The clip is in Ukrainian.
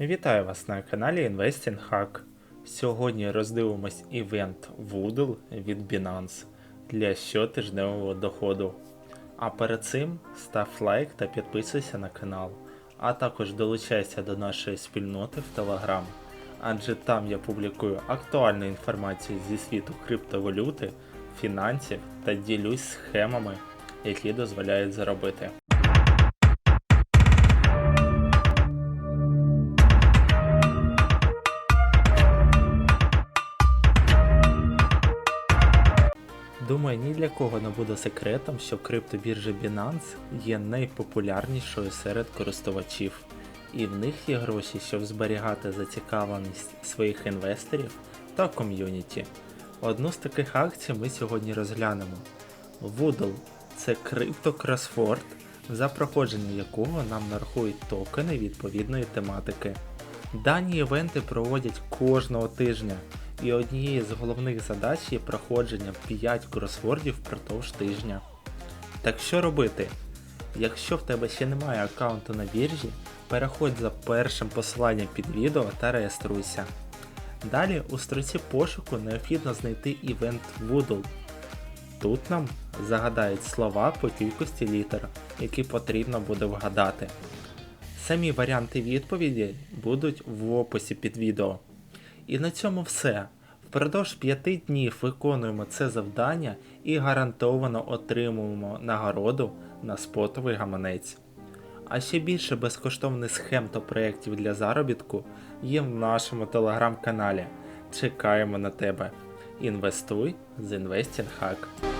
Вітаю вас на каналі Investing Hack. Сьогодні роздивимось івент Woodle від Binance для щотижневого доходу. А перед цим став лайк та підписуйся на канал, а також долучайся до нашої спільноти в Telegram, адже там я публікую актуальну інформацію зі світу криптовалюти, фінансів та ділюсь схемами, які дозволяють заробити. Думаю, ні для кого не буде секретом, що криптобіржа Binance є найпопулярнішою серед користувачів, і в них є гроші, щоб зберігати зацікавленість своїх інвесторів та ком'юніті. Одну з таких акцій ми сьогодні розглянемо. Woodle – це криптокросфорд, за проходження якого нам нарахують токени відповідної тематики. Дані івенти проводять кожного тижня, і однією з головних задач є проходження 5 кросвордів впродовж тижня. Так що робити? Якщо в тебе ще немає аккаунту на біржі, переходь за першим посиланням під відео та реєструйся. Далі у строці пошуку необхідно знайти івент Woodle. Тут нам загадають слова по кількості літер, які потрібно буде вгадати. Самі варіанти відповіді будуть в описі під відео. І на цьому все. Впродовж п'яти днів виконуємо це завдання і гарантовано отримуємо нагороду на спотовий гаманець. А ще більше безкоштовних схем та проєктів для заробітку є в нашому телеграм-каналі. Чекаємо на тебе. Інвестуй з Investing Hack.